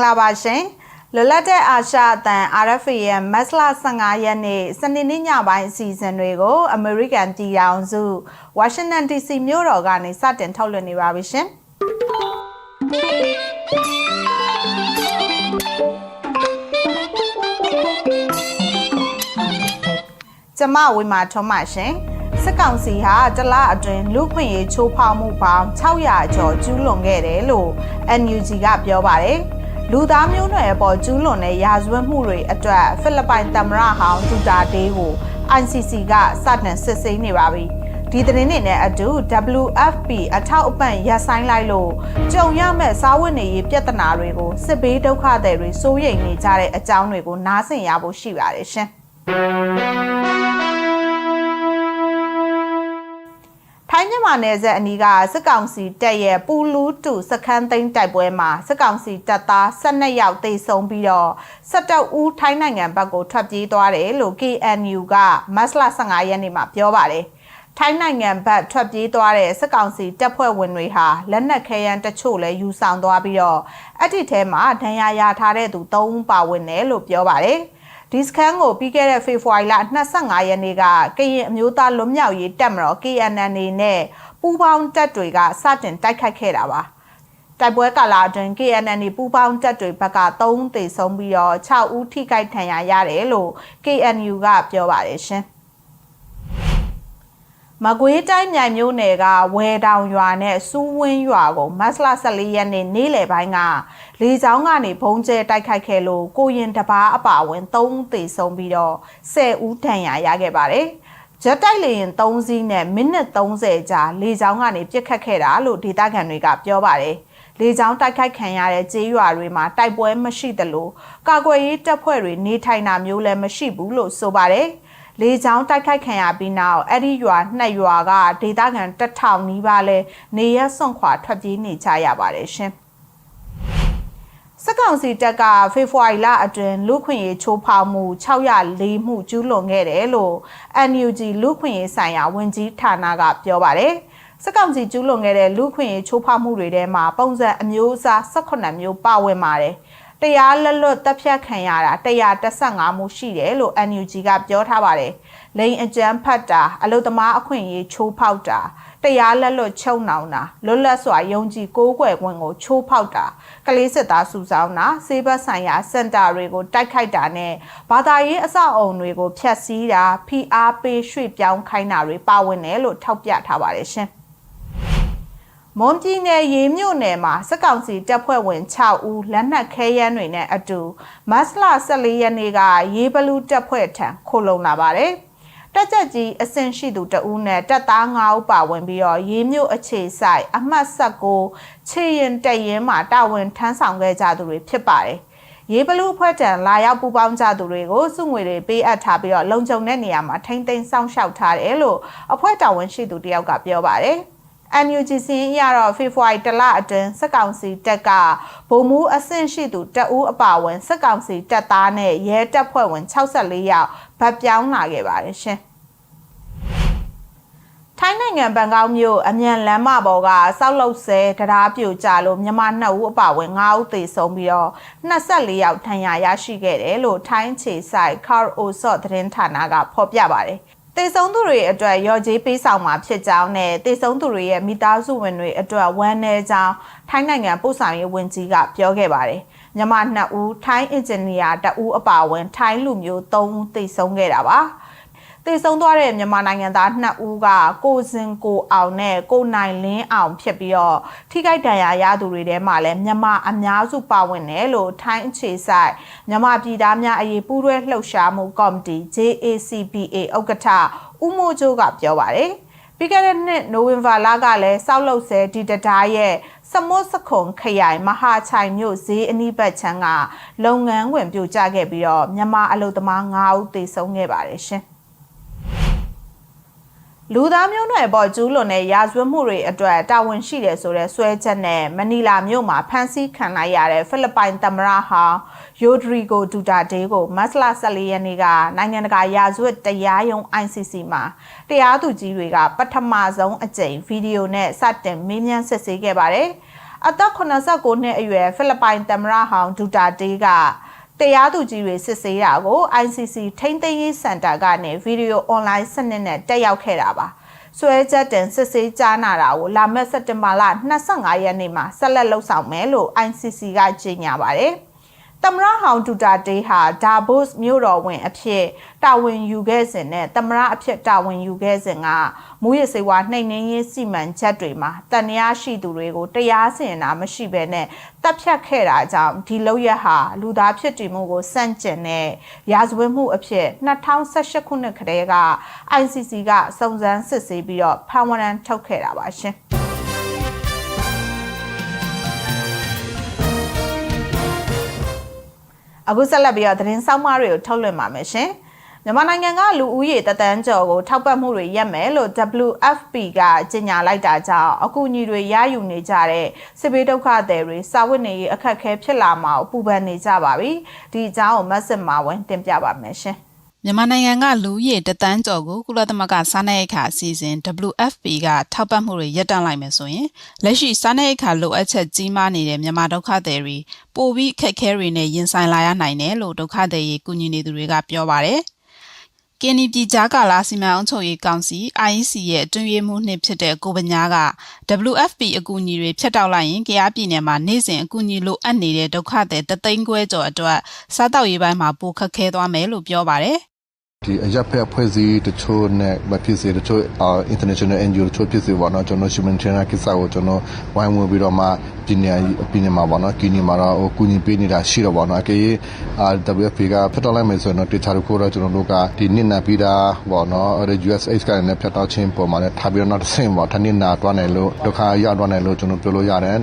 ္ဂလာပါရှင်လွတ်လပ်တဲ့အာရှအသံ RFA ရဲ့မတ်လ15ရက်နေ့စနေနေ့ညပိုင်းအစီအစဉ်တွေကို American ပြည်ထောင်စု Washington DC မြို့တော်ကနေစတင်ထုတ်လွှင့်နေပါပြီရှင်ကျမဝေမာထွန်းပါရှင်စစ်ကောင်စီဟာတလအတွင်းလူခွင့်ရေးချိုးဖောက်မှုပေါင်း600ကျော်ကျူးလွန်ခဲ့တယ်လို့ NUG ကပြောပါတယ်။ လူသားမျိုးနွယ်အပေါ်ကျူးလွန်တဲ့ရာဇဝတ်မှုတွေအတွက်ဖိလစ်ပိုင်သမ္မတဟောင်းဒူတာတေးကို ICC ကစတင်စစ်ဆေးနေပါပြီ။ဒီသတင်းတွေနဲ့အတူ WFP အထောက်အပံ့ရပ်ဆိုင်းလိုက်လို့ကြုံရမဲ့စားဝတ်နေရေးပြဿနာတွေကိုစစ်ဘေးဒုက္ခသည်တွေစိုးရိမ်နေကြတဲ့အကြောင်းတွေကိုနားဆင်ရဖို့ရှိပါတယ်ရှင်။ မြန်မာနယ်စပ်အနီးကစစ်ကောင်စီတပ်ရဲ့ပူလူးတူစခန်းသိမ်းတိုက်ပွဲမှာစစ်ကောင်စီတပ်သား12ယောက်သေဆုံးပြီးတော့17ဦးထိုင်းနိုင်ငံဘက်ကိုထွက်ပြေးသွားတယ်လို့ KNU ကမတ်လ15ရက်နေ့မှာပြောပါတယ်။ထိုင်းနိုင်ငံဘက်ထွက်ပြေးသွားတဲ့စစ်ကောင်စီတပ်ဖွဲ့ဝင်တွေဟာလက်နက်ခဲယမ်းတချို့လည်းယူဆောင်သွားပြီးတော့အဲ့ဒီထဲမှာဒဏ်ရာရထားတဲ့သူ3ဦးပါဝင်တယ်လို့ပြောပါတယ်။ ဒီစခန်းကိုပြီးခဲ့တဲ့ဖေဖော်ဝါရီလ25ရက်နေ့ကကရင်အမျိုးသားလွတ်မြောက်ရေးတပ်မတော် KNN နဲ့ပူးပေါင်းတပ်တွေကစတင်တိုက်ခိုက်ခဲ့တာပါတိုက်ပွဲကာလအတွင်း KNN ပူးပေါင်းတပ်တွေဘက်က3သေဆုံးပြီးတော့6ဦးထိခိုက်ဒဏ်ရာရတယ်လို့ KNU ကပြောပါတယ်ရှင်။ မကွေးတိုင်းမြိုင်မြို့နယ်ကဝဲတောင်ရွာနဲ့စူးဝင်းရွာကိုမတ်လ14ရက်နေ့နေ့လယ်ပိုင်းကလေကြောင်းကနေဘုံကျဲတိုက်ခိုက်ခဲ့လို့ကိုရင်တပားအပါဝင်3ဦးသေဆုံးပြီးတော့10ဦးဒဏ်ရာရခဲ့ပါတယ်။ဂျက်တိုက်လေရင်3စီးနဲ့မိနစ်30ကြာလေကြောင်းကနေပြစ်ခတ်ခဲ့တာလို့ဒေသခံတွေကပြောပါတယ်။လေကြောင်းတိုက်ခိုက်ခံရတဲ့ကျေးရွာတွေမှာတိုက်ပွဲမရှိသလိုကာကွယ်ရေးတပ်ဖွဲ့တွေနေထိုင်တာမျိုးလည်းမရှိဘူးလို့ဆိုပါတယ်။ လေကြောင်းတိုက်ခိုက်ခံရပြီးနောက်အဲ့ဒီရွာနှစ်ရွာကဒေသခံတထောင်နီးပါးလဲနေရစွန့်ခွာထွက်ပြေးနေကြရပါတယ်ရှင်စကောင်စီတပ်ကဖေဖော်ဝါရီလအတွင်းလူခွင့်ရေးချိုးဖောက်မှု604မှုကျူးလွန်ခဲ့တယ်လို့ NUG လူခွင့်ရေးဆိုင်ရာဝန်ကြီးဌာနကပြောပါတယ်စကောင်စီကျူးလွန်ခဲ့တဲ့လူခွင့်ရေးချိုးဖောက်မှုတွေထဲမှာပုံစံအမျိုးအစား18မျိုးပါဝင်ပါတယ်။ တရားလက်လွတ်တပ်ဖြတ်ခံရတာ115မှုရှိတယ်လို့ NUG ကပြောထားပါတယ်။လိန်အကြမ်းဖတ်တာအလုသမားအခွင့်အရေးချိုးဖောက်တာတရားလက်လွတ်ချုပ်နှောင်တာလွတ်လပ်စွာယုံကြည်ကိုးကွယ်ခွင့်ကိုချိုးဖောက်တာကလေးစစ်သားစုဆောင်းတာစေဘတ်ဆိုင်ရာစင်တာတွေကိုတိုက်ခိုက်တာနဲ့ဘာသာရေးအဆောက်အုံတွေကိုဖျက်ဆီးတာဖိအားပေးရွှေ့ပြောင်းခိုင်းတာတွေပါဝင်တယ်လို့ထောက်ပြထားပါတယ်ရှင်။ မွန်ပြည်နယ်ရေမြို့နယ်မှာစက်ကောင်စီတပ်ဖွဲ့ဝင်6ဦးလက်နက်ခဲယမ်းတွေနဲ့အတူမတ်လ14ရက်နေ့ကရေဘလူးတပ်ဖွဲ့ထံခိုလုံလာပါတယ်။တက်ချက်ကြီးအဆင့်ရှိသူတဦးနဲ့တပ်သား9ဦးပါဝင်ပြီးတော့ရေမြို့အခြေဆိုင်အမှတ်19ခြေရင်တရင်မှာတာဝန်ထမ်းဆောင်ခဲ့ကြသူတွေဖြစ်ပါတယ်။ရေဘလူးဖွဲ့တံလာရောက်ပူပေါင်းကြသူတွေကိုစုငွေတွေပေးအပ်ထားပြီးတော့လုံခြုံတဲ့နေရာမှာထိမ့်သိမ်းစောင့်ရှောက်ထားတယ်လို့အဖွဲ့တာဝန်ရှိသူတယောက်ကပြောပါတယ်။ NUG စင်းရတော့ဖေဖော်ဝါရီတလအတွင်းစက်ကောင်စီတပ်ကဗိုလ်မှူးအဆင့်ရှိသူတအူးအပါဝင်စက်ကောင်စီတပ်သားနဲ့ရဲတပ်ဖွဲ့ဝင်64ယောက်ဗတ်ပြောင်းလာခဲ့ပါတယ်ရှင်ထိုင်းနိုင်ငံဘန်ကောက်မြို့အမြန်လမ်းမပေါ်ကစောက်လုတ်ဆဲတရားပြိုကျလို့မြန်မာ2ဦးအပါဝင်5ဦးသေဆုံးပြီးတော့24ယောက်ထဏ်ရာရရှိခဲ့တယ်လို့ထိုင်းခြေဆိုင် Car Osot သတင်းဌာနကဖော်ပြပါတယ် တေဆုံးသူတွေအတွက်ရော်ကြီးပေးဆောင်မှာဖြစ်ကြောင်းနဲ့တေဆုံးသူတွေရဲ့မိသားစုဝင်တွေအတွက်ဝမ်းနည်းကြောင်းထိုင်းနိုင်ငံပို့ဆောင်ရေးဝန်ကြီးကပြောခဲ့ပါတယ်။မြန်မာနှစ်ဦးထိုင်းအင်ဂျင်နီယာတဦးအပါအဝင် ထိုင်းလူမျိုး၃ဦးတေဆုံးခဲ့တာပါ။ တည်ဆုံသွားတဲ့မြန်မာနိုင်ငံသားနှစ်ဦးကကိုစင်ကိုအောင်နဲ့ကိုနိုင်လင်းအောင်ဖြစ်ပြီးတော့ထိခိုက်ဒဏ်ရာရသူတွေထဲမှာလည်းမြန်မာအများစုပါဝင်တယ်လို့ထိုင်းအခြေဆိုင်မြန်မာပြည်သားများအရေးပူးတွဲလှုပ်ရှားမှုကော်မတီ JACPA ဥက္ကဋ္ဌဦးမိုးကျိုးကပြောပါတယ်ပြီးခဲ့တဲ့နှစ်နိုဝင်ဘာလကလည်းစောက်လုပ်ဆဲဒီတဒါရဲ့စမွတ်စခုံခရိုင်မဟာချိုင်မြို့ဈေးအနီးပတ်ချမ်းကလုပ်ငန်းဝင်ပြိုကျခဲ့ပြီးတော့မြန်မာအလုပ်သမား9ဦးသေဆုံးခဲ့ပါတယ်ရှင်။ လူသားမျိုးနွယ်ပေါ်ကျူးလွန်တဲ့ရာဇဝတ်မှုတွေအတွက်တာဝန်ရှိတယ်ဆိုတဲ့ဆွဲချက်နဲ့မနီလာမြို့မှာဖမ်းဆီးခံလိုက်ရတဲ့ဖိလစ်ပိုင်သမ္မတဟောင်းယိုဒရီဂိုဒူတာဒေးကိုမတ်လ14ရက်နေ့ကနိုင်ငံတကာရာဇဝတ်တရားရုံး ICC မှာတရားသူကြီးတွေကပထမဆုံးအကြိမ်ဗီဒီယိုနဲ့စတင်မေးမြန်းစစ်ဆေးခဲ့ပါတယ်။အသက်89နှစ်အရွယ်ဖိလစ်ပိုင်သမ္မတဟောင်းဒူတာတေးက တရားသူကြီးတွေစစ်ဆေးတာကို ICC ထိန်းသိမ်းရေးစင်တာကနေဗီဒီယိုအွန်လိုင်းစနစ်နဲ့တက်ရောက်ခဲ့တာပါဆွဲချက်တင်စစ်ဆေးကြားနာတာကိုလာမယ့်စက်တင်ဘာလ25ရက်နေ့မှာဆက်လက်လှုပ်ဆောင်မယ်လို့ ICC ကကြေညာပါတယ် သမ္မတဟောင်ဒူတာတေးဟာဒါဘုတ်မြို့တော်ဝင်အဖြစ်တာဝန်ယူခဲ့စဉ်နဲ့သမ္မတအဖြစ်တာဝန်ယူခဲ့စဉ်ကမူရစေဝါနှိမ်နှင်းရေးစီမံချက်တွေမှာတန်ရာရှိသူတွေကိုတရားစီရင်တာမရှိဘဲနဲ့တပ်ဖြတ်ခဲ့တာကြောင့်ဒီလောက်ရဟာလူသားဖြစ်တည်မှုကိုစန့်ကျင်တဲ့ရာဇဝတ်မှုအဖြစ်2018ခုနှစ်ကတည်းက ICC ကစုံစမ်းစစ်ဆေးပြီးတော့ဖန်ဝရန်ထုတ်ခဲ့တာပါရှင်။ အခုဆက်လက်ပြီးတော့သတင်းဆောင်မတွေကိုထုတ်လွှင့်ပါမယ်ရှင်။မြန်မာနိုင်ငံကလူဦးရေတသန်းကျော်ကိုထောက်ပံ့မှုတွေရက်မယ်လို့ WFP ကကြေညာလိုက်တာကြောင့်အကူအညီတွေရယူနေကြတဲ့စစ်ဘေးဒုက္ခသည်တွေစာဝတ်နေရေးအခက်အခဲဖြစ်လာမှာပူပန်နေကြပါပြီ။ဒီအကြောင်းကိုမတ်စစ်မာဝင်တင်ပြပါမယ်ရှင်။ မြန်မာနိုင်ငံကလူဦးရေတသန်းကျော်ကိုကုလသမဂ္ဂစားနပ်ရိက္ခာအစီအစဉ် WFP ကထောက်ပံ့မှုတွေရပ်တန့်လိုက်မယ်ဆိုရင်လက်ရှိစားနပ်ရိက္ခာလိုအပ်ချက်ကြီးမားနေတဲ့မြန်မာဒုက္ခသည်တွေပိုပြီးခက်ခဲတွေနဲ့ရင်ဆိုင်လာရနိုင်တယ်လို့ဒုက္ခသည်ရေးကူညီနေသူတွေကပြောပါတယ်။ကင်းနီပြည်ကြားကာလစီမံအုပ်ချုပ်ရေးကောင်စီ IEC ရဲ့အတွင်းရေးမှူးနှစ်ဖြစ်တဲ့ကိုပညာက WFP အကူအညီတွေဖျက်တောက်လိုက်ရင်ကြရားပြည်နယ်မှာနေ့စဉ်အကူအညီလိုအပ်နေတဲ့ဒုက္ခသည်တသိန်းခွဲကျော်အတွက်စားတောက်ရေးပိုင်းမှာပိုခက်ခဲသွားမယ်လို့ပြောပါတယ်။ ဒီအရပ်ဖက်အဖွဲ့အစည်းတချို့နဲ့မဖြစ်စေတချို့အာ international NGO တချို့ဖြစ်စေပေါ့နော်ကျွန်တော် humanitarian ကိစ္စကိုကျွန်တော်ဝိုင်းဝန်းပြီးတော့မှပြည်နယ်ပြည်နယ်မှာပေါ့နော်ကီနီမှာတော့ဟိုကူညီပေးနေတာရှိတော့ပေါ့နော်အကယ်၍အာ WFP ကဖတ်တော့လိုက်မယ်ဆိုရင်တော့တေချာတခုတော့ကျွန်တော်တို့ကဒီနှစ်နာပြီးတာပေါ့နော်အဲ့ USAID ကလည်းဖတ်တော့ချင်းပုံမှာလည်းထားပြီးတော့နောက်တစ်ဆင့်ပေါ့တနင်္လာတွားနိုင်လို့ဒုက္ခရောက်တွားနိုင်လို့ကျွန်တော်ပြောလို့ရတယ်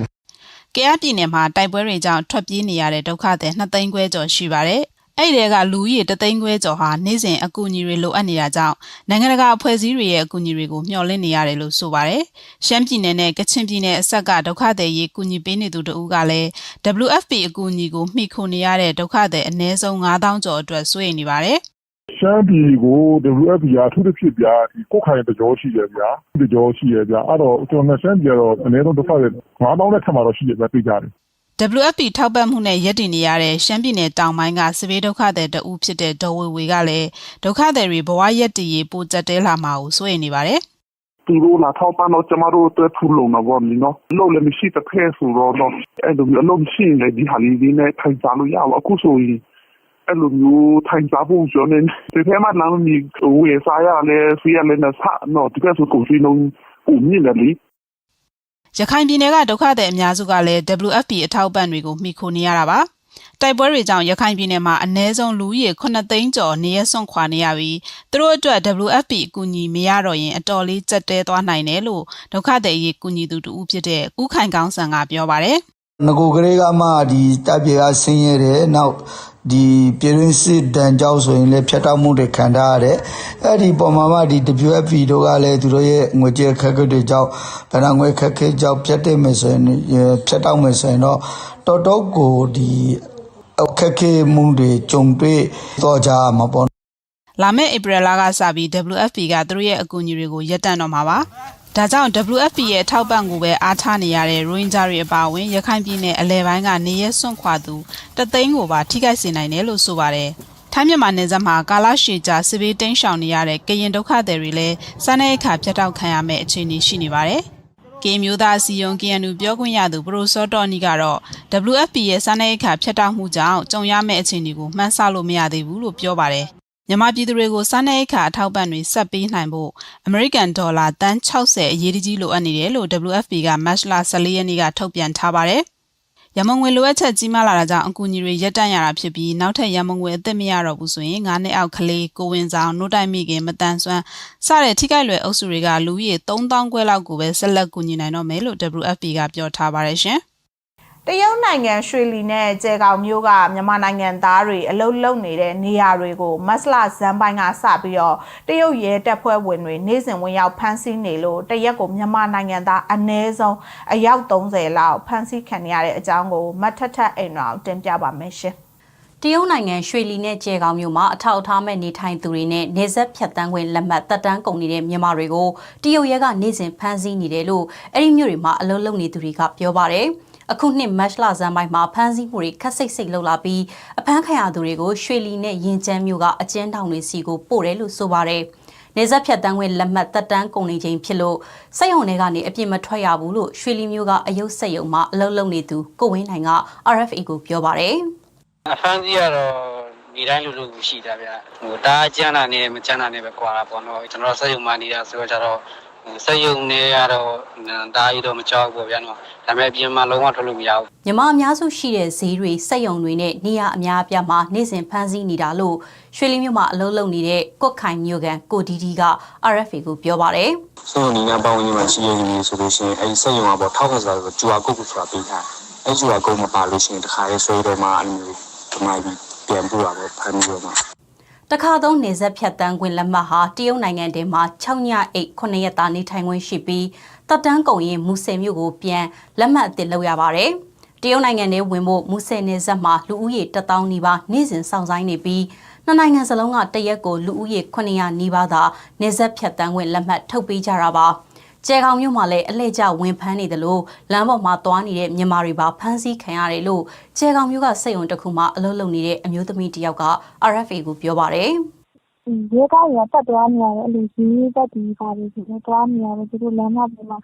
ကရားပြည်နယ်မှာတိုက်ပွဲတွေကြောင့်ထွက်ပြေးနေရတဲ့ဒုက္ခသည်2သိန်းခွဲကျော်ရှိပါတယ်။ အဲ့ဒီကလူကြီးတသိန်းခွဲကျော်ဟာနေ့စဉ်အကူအညီတွေလိုအပ်နေတာကြောင့်နိုင်ငံတကာအဖွဲ့အစည်းတွေရဲ့အကူအညီတွေကိုမျှော်လင့်နေရတယ်လို့ဆိုပါတယ်။ရှမ်းပြည်နယ်နဲ့ကချင်ပြည်နယ်အဆက်ကဒုက္ခသည်ရေးကူညီပေးနေသူတို့ကလည်း WFP အကူအညီကိုမှီခိုနေရတဲ့ဒုက္ခသည်အနည်းဆုံး9000ကျော်အတွက်စိုးရိမ်နေပါတယ်။ရှမ်းပြည်ကို WFP ရာထူးတစ်ဖြစ်ပြဒီကိုခိုင်တကြောရှိတယ်ဗျာတကြောရှိရဗျာအဲ့တော့ကျွန်တော်ရှမ်းပြည်ကတော့အနည်းဆုံးတစ်ဖက်9000နဲ့ထပ်မှာတော့ရှိရဗျာသိကြတယ် WFP ထောက်ပံ့မှုနဲ့ရည်တည်နေရတဲ့ရှမ်းပြည်နယ်တောင်ပိုင်းကစပေးဒုက္ခသည်တအူးဖြစ်တဲ့ဒေါ်ဝေဝေကလည်းဒုက္ခသည်တွေဘဝရက်တည်ရေးပိုကျက်တဲလာမှာကိုစိုးရိမ်နေပါတယ်သူတို့လာထောက်ပံ့တော့ကျမတို့အတွက်ထူလုံတာပေါ့နော်လို့လည်းမရှိတစ်ဖက်ဆိုတော့တော့အဲ့လိုမျိုးအလုံးရှိနေဒီဟာလေးလေးနဲ့ထိုင်စားလို့ရအောင်အခုဆိုရင်အဲ့လိုမျိုးထိုင်စားဖို့ကျွန်တော်ဒီထဲမှာနာမည်ဝေစားရလဲစီရလဲနဲ့ဆက်တော့ဒီကဆိုကိုစီလုံးပုံမြင်တယ်လေ ရခိုင်ပြည်နယ်ကဒုက္ခသည်အများစုကလည်း WFP အထောက်ပံ့တွေကိုမှီခိုနေရတာပါတိုက်ပွဲတွေကြောင့်ရခိုင်ပြည်နယ်မှာအ ਨੇ ဆုံးလူဦးရေ9သိန်းကျော်နေရစွန့်ခွာနေရပြီးသူတို့အတွက် WFP အကူအညီမရတော့ရင်အတော်လေးကြက်တဲသွားနိုင်တယ်လို့ဒုက္ခသည်ရေးကူညီသူတူဦးဖြစ်တဲ့ဦးခိုင်ကောင်းဆန်ကပြောပါတယ် ငကိုကလေးကမှဒီတပ်ပြေကဆင်းရဲတယ်နောက်ဒီပြည်ရင်းစစ်တန်ကြောက်ဆိုရင်လည်းဖြတ်တောက်မှုတွေခံထားရတယ်အဲ့ဒီပုံမှာမှဒီ WFP တို့ကလည်းသူတို့ရဲ့ငွေကြေးခက်ခဲတွေကြောင့်ဗဏ္ဍငွေခက်ခဲကြောင့်ဖြတ်တဲ့မယ်ဆိုရင်ဖြတ်တောက်မယ်ဆိုရင်တော့တော်တော်ကိုဒီအခက်ခဲမှုတွေကြုံတွေ့တော့ကြမှာပေါ့လာမယ့်ဧပြီလကစပြီး WFP ကသူတို့ရဲ့အကူအညီတွေကိုရပ်တန့်တော့မှာပါ။ ဒါကြောင့် WFP ရဲ့ထောက်ပံ့ကိုပဲအားထားနေရတဲ့ရိုဟင်ဂျာတွေအပါအဝင်ရခိုင်ပြည်နယ်အလဲပိုင်းကနေရဲစွန့်ခွာသူတသိန်းကိုပါထိခိုက်စေနိုင်တယ်လို့ဆိုပါတယ်။ထိုင်းမြန်မာနယ်စပ်မှာကာလရှည်ကြာစစ်ဘေးတိမ်းရှောင်နေရတဲ့ကရင်ဒုက္ခသည်တွေလည်းစားနပ်ရိက္ခာပြတ်တောက်ခံရမယ့်အခြေအနေရှိနေပါတယ်။ကင်းမျိုးသားစီယုံ KNU ပြောခွင့်ရသူပရိုစောတော်နီကတော့ WFP ရဲ့စားနပ်ရိက္ခာဖြတ်တောက်မှုကြောင့်ကြုံရမယ့်အခြေအနေကိုမှန်းဆလို့မရသေးဘူးလို့ပြောပါတယ်။ မြန်မာပြည်သူတွေကိုစားနပ်ရိက္ခာအထောက်ပံ့တွေဆက်ပေးနိုင်ဖို့အမေရိကန်ဒေါ်လာတန်60အရေးတကြီးလိုအပ်နေတယ်လို့ WFP ကမတ်လ14ရက်နေ့ကထုတ်ပြန်ထားပါတယ်။ရမုံငွေလိုအပ်ချက်ကြီးမားလာတာကြောင့်အကူအညီတွေရပ်တန့်ရတာဖြစ်ပြီးနောက်ထပ်ရမုံငွေအသစ်မရတော့ဘူးဆိုရင်9နှစ်အောက်ကလေးကိုဝင်ဆောင်နှုတ်တိုက်မိခင်မတန်ဆွမ်းစတဲ့ထိခိုက်လွယ်အုပ်စုတွေကလူကြီး3000ခွဲလောက်ကိုပဲဆက်လက်ကူညီနိုင်တော့မယ်လို့ WFP ကပြောထားပါတယ်ရှင်။ တရုတ်နိုင်ငံရွှေလီနဲ့ကျဲကောင်မြို့ကမြန်မာနိုင်ငံသားတွေအလုတ်လုံနေတဲ့နေရာတွေကိုမတ်လဇန်ပိုင်းကစပြီးတော့တရုတ်ရဲတပ်ဖွဲ့ဝင်တွေနေ့စဉ်ဝင်ရောက်ဖမ်းဆီးနေလို့တရက်ကိုမြန်မာနိုင်ငံသားအနည်းဆုံးအယောက်30လောက်ဖမ်းဆီးခံရတဲ့အကြောင်းကိုမတ်ထထအိမ်တော်တင်ပြပါမယ်ရှင်တရုတ်နိုင်ငံရွှေလီနဲ့ကျဲကောင်မြို့မှာအထောက်အထားမဲ့နေထိုင်သူတွေနဲ့နေဆက်ဖြတ်တန်းခွင့်လက်မှတ်တက်တန်းကုန်နေတဲ့မြန်မာတွေကိုတရုတ်ရဲကနေ့စဉ်ဖမ်းဆီးနေတယ်လို့အဲ့ဒီမြို့တွေမှာအလုပ်လုပ်နေသူတွေကပြောပါတယ်။ အခုနှစ်မတ်လဇန်ပိုင်းမှာဖမ်းဆီးမှုတွေခက်စိတ်စိတ်လှုပ်လာပြီးအဖမ်းခံရသူတွေကိုရွှေလီနဲ့ရင်ကျန်းမျိုးကအကျဉ်းထောင်တွေစီကိုပို့တယ်လို့ဆိုပါတယ်။နေဆက်ဖြတ်တန်းခွင့်လက်မှတ်တက်တန်းကုန်နေခြင်းဖြစ်လို့စက်ရုံတွေကနေအပြစ်မထွက်ရဘူးလို့ရွှေလီမျိုးကအယုတ်စက်ရုံမှာအလုပ်လုပ်နေသူကိုဝင်းနိုင်က RFA ကိုပြောပါတယ်။အဖမ်းကြီးကတော့ဒီတိုင်းလူလူရှိတာဗျဟိုတားကျန်းတာနဲ့မကျန်းတာနဲ့ပဲကွာတာပေါ့နော်ကျွန်တော်စက်ယုံမှနေတာဆိုတော့ကျတော့ဟို စက်ယုံနဲ့ကတော့တားကြီးတော့မကြောက်ဘူးဗျာနော်ဒါပေမဲ့ပြင်မှာလုံးဝထွက်လို့မရဘူးမြမအများစုရှိတဲ့ဈေးတွေစက်ရုံတွေနဲ့နေရအများအပြားမှာနေ့စဉ်ဖမ်းဆီးနေတာလို့ရွှေလီမြို့မှာအလုပ်လုပ်နေတဲ့ကွတ်ခိုင်မြို့ကန်ကိုဒီဒီက RFA ကိုပြောပါတယ်ဆိုတော့ဒီနာပေါင်းဝင်မှာရှိရနေဆိုလို့ရှိရင်အဲဒီစက်ရုံကပေါ့ထောက်ခံစာဆိုကျူအာကုတ်ကိုဆိုတာပေးထားအဲကျူအာကုတ်မပါလို့ရှိရင်တခါရဲဆွဲတော့မှအဲ့လိုမျိုးဒီမှာပြီးပြန်ပို့တာပေါ့ဖမ်းပြီးတော့မှ။ တခါသုံးနေဆက်ဖြတ်တန်းခွင့်လက်မှတ်ဟာတရုတ်နိုင်ငံထဲမှာ6ညအိတ်9ရက်သားနေထိုင်ခွင့်ရှိပြီးတပ်တန်းကုန်ရင်မူဆယ်မြို့ကိုပြန်လက်မှတ်အသစ်လုပ်ရပါတယ်။တရုတ်နိုင်ငံထဲဝင်ဖို့မူဆယ်နေဆက်မှာလူဦးရေ1000နီးပါးနေ့စဉ်စောင့်ဆိုင်းနေပြီးနှစ်နိုင်ငံစလုံးကတရက်ကိုလူဦးရေ900နီးပါးသာနေဆက်ဖြတ်တန်းခွင့်လက်မှတ်ထုတ်ပေးကြတာပါ။ ကျဲကောင်မြို့မှာလည်းအလှည့်ကျဝင်ဖမ်းနေတယ်လို့လမ်းပေါ်မှာသွားနေတဲ့မြန်မာတွေပါဖမ်းဆီးခံရတယ်လို့ကျဲကောင်မြို့ကစိတ်ုံတစ်ခုမှအလုပ်လုပ်နေတဲ့အမျိုးသမီးတစ်ယောက်က RFA ကိုပြောပါတယ်ရဲကားတွေကတက်သွားနေရတယ်အဲ့လိုရေးတက်ဒီပါတယ်ဆိုတော့သွားနေရတယ်သူတို့လမ်းမပေါ်မှာ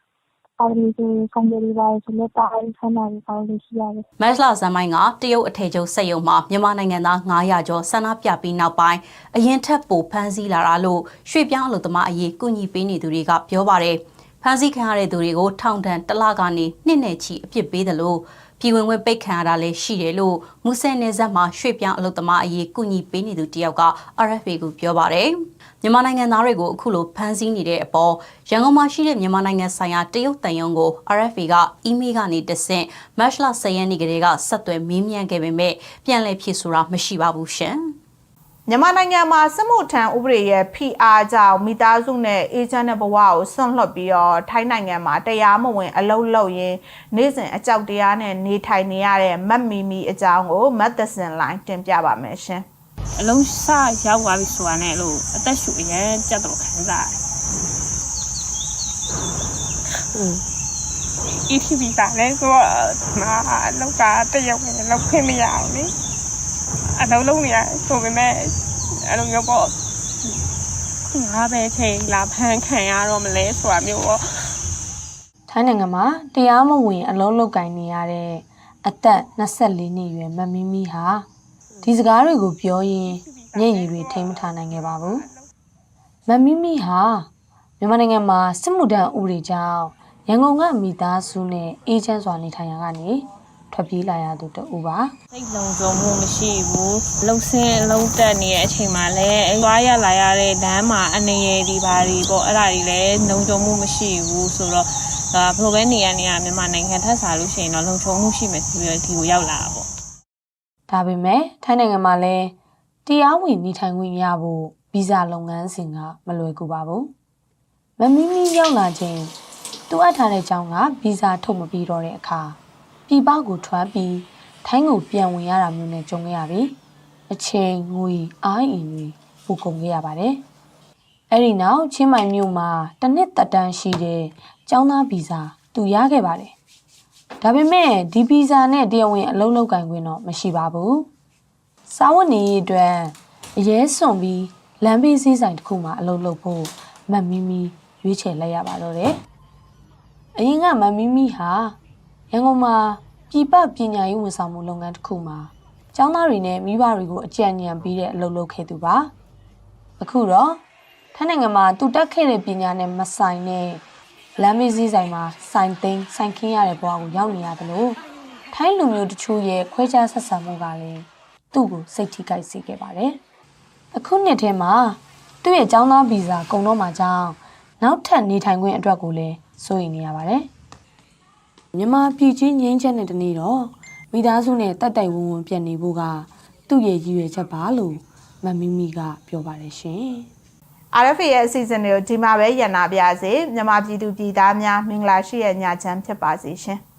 အော်ဒီဆိုကောင်တွေပါဆိုတော့တားဆန္ဒတွေပါလို့ရှိရတယ်။မတ်လဇန်မိုင်းကတရုတ်အထည်ချုပ်စက်ရုံမှာမြန်မာနိုင်ငံသား900ကျော်ဆန္ဒပြပြီးနောက်ပိုင်းအရင်ထက်ပိုဖမ်းဆီးလာတာလို့ရွှေ့ပြောင်းအလုပ်သမားအရေးကုညီပေးနေသူတွေကပြောပါတယ်။ ဖမ်းဆီးခံရတဲ့သူတွေကိုထောင်ဒဏ်တစ်လကနေနှစ်နဲ့ချီအပြစ်ပေးတယ်လို့ပြည်ဝင်ဝင်ပိတ်ခံရတာလည်းရှိတယ်လို့မူဆယ်နယ်စပ်မှာရွှေ့ပြောင်းအလုပ်သမားအရေးကုညီပေးနေသူတယောက်က RFA ကိုပြောပါတယ်။မြန်မာနိုင်ငံသားတွေကိုအခုလိုဖမ်းဆီးနေတဲ့အပေါ်ရန်ကုန်မှာရှိတဲ့မြန်မာနိုင်ငံဆိုင်ရာတရုတ်တန်ယုံကို RFA ကအီးမေးလ်ကနေတဆင့်မတ်လ10ရက်နေ့ကလေးကဆက်သွယ်မေးမြန်းခဲ့ပေမဲ့ပြန်လည်ဖြေဆိုတာမရှိပါဘူးရှင်။ မြန်မာနိုင်ငံမှာစစ်မှုထမ်းဥပဒေရဲ့ PR ကြောင့်မိသားစုနဲ့အေဂျင့်တဲ့ဘဝကိုဆွန့်လွတ်ပြီးတော့ထိုင်းနိုင်ငံမှာတရားမဝင် အလုပ်လုပ်ရင်းနေ့စဉ်အကြောက်တရားနဲ့နေထိုင်နေရတဲ့မတ်မီမီအကြောင်းကိုမတ်သစင်လိုင်းတင်ပြပါမယ်ရှင်။အလုံးစရောက်သွားပြီဆိုတာနဲ့လို့အသက်ရှူအရင်ကြက်တော့ခံစားရတယ်။อืม ETV ကလည်းဆိုတော့မာလောက်ကတယောက်ပဲလောက်ခွင့်မရအောင်လေ။ အလုံးလုံးနေရဆိုပေမဲ့အဲ့လိုမျိုးပေါ့ငါပဲချိန်လာဖန်ခံရတော့မလဲဆိုတာမျိုးပေါ့ထိုင်းနိုင်ငံမှာတရားမဝင် အလုံးလုတ်ကင်နေရတဲ့အသက်24နှစ်အရွယ်မမီမီဟာဒီစကားတွေကိုပြောရင်မျက်ရည်တွေထိမ့်မထားနိုင်ခဲ့ပါဘူးမမီမီဟာမြန်မာနိုင်ငံမှာစစ်မှုထမ်းဥပဒေကြောင့်ရန်ကုန်ကမိသားစုနဲ့အေဂျင့်စွာနေထိုင်ရာကနေ ထွက်ပြေးလာရသူတဦးပါစိတ်လုံးစုံမှုမရှိဘူးလှုပ်ဆင်းလှုပ်တက်နေတဲ့အချိန်မှာလည်းသွားရလာရတဲ့လမ်းမှာအနေရည်ဒီပါတွေပေါ့အဲ့ဒါတွေလည်းလုံခြုံမှုမရှိဘူးဆိုတော့ဒါဘယ်လိုပဲနေရနေရမြန်မာနိုင်ငံထက်စားလို့ရှိရင်တော့လုံခြုံမှုရှိမယ်ဆိုပြီးတော့ဒီကိုရောက်လာတာပေါ့ဒါပေမဲ့ထိုင်းနိုင်ငံမှာလည်းတရားဝင်နေထိုင်ခွင့်ရဖို့ဗီဇလုပ်ငန်းစဉ်ကမလွယ်ကူပါဘူးမမီမီရောက်လာချိန်သူအပ်ထားတဲ့ကြောင်းကဗီဇထုတ်မပြီးတော့တဲ့အခါ ပြည်ပကိုထွက်ပြီးထိုင်းကိုပြန်ဝင်ရတာမျိုးနဲ့ကြုံခဲ့ရပြီအချိန်ငွေအားအင်တွေပိုကုန်ခဲ့ရပါတယ်အဲ့ဒီနောက်ချင်းမိုင်မြို့မှာတစ်နှစ်သက်တမ်းရှိတဲ့ကျောင်းသားဗီဇသူရခဲ့ပါတယ်ဒါပေမဲ့ဒီဗီဇာနဲ့တရားဝင်အလုပ်လုပ်ကင်ခွင့်တော့မရှိပါဘူး။စာဝတ်နေရေးအတွက်အရေးစွန်ပြီးလမ်းဘေးစည်းဆိုင်တစ်ခုမှာအလုပ်လုပ်ဖို့မတ်မီမီရွေးချယ်လိုက်ရပါတော့တယ်။အရင်ကမတ်မီမီဟာရန်ကုန်မှာ ပြည်ပပညာရေးဝန်ဆောင်မှုလုပ်ငန်းတစ်ခုမှာကျောင်းသားတွေနဲ့မိဘတွေကိုအကြံဉာဏ်ပေးတဲ့အလုပ်လုပ်ခဲ့သူပါ။အခုတော့ထိုင်းနိုင်ငံမှာသူတက်ခဲ့တဲ့ပညာနဲ့မဆိုင်တဲ့လမ်းမေးစည်းဆိုင်မှာစိုင်သိန်းစိုင်ခင်းရတဲ့ဘဝကိုရောက်နေရတယ်လို့ထိုင်းလူမျိုးတချို့ရဲ့ခွဲခြားဆက်ဆံမှုကလည်းသူ့ကိုစိတ်ထိခိုက်စေခဲ့ပါတယ်။အခုနှစ်ထဲမှာသူ့ရဲ့ចောင်းသားဗီဇာကုန်တော့မှကြောင်းနောက်ထပ်နေထိုင်ခွင့်အတွက်ကိုလည်းစိုးရိမ်နေရပါတယ်။ မြန်မာပြည်ကြီးငင်းချက်နဲ့တနေ့တော့မိသားစုနဲ့တက်တိုက်ဝန်းဝန်းပြန်နေဖို့ကသူ့ရဲ့ရည်ရွယ်ချက်ပါလို့မမီမီကပြောပါတယ်ရှင်။ RFA ရဲ့အစီအစဉ်တွေကိုဒီမှာပဲရန်နာပြစေမြန်မာပြည်သူပြည်သားများမင်္ဂလာရှိတဲ့ညချမ်းဖြစ်ပါစေရှင်။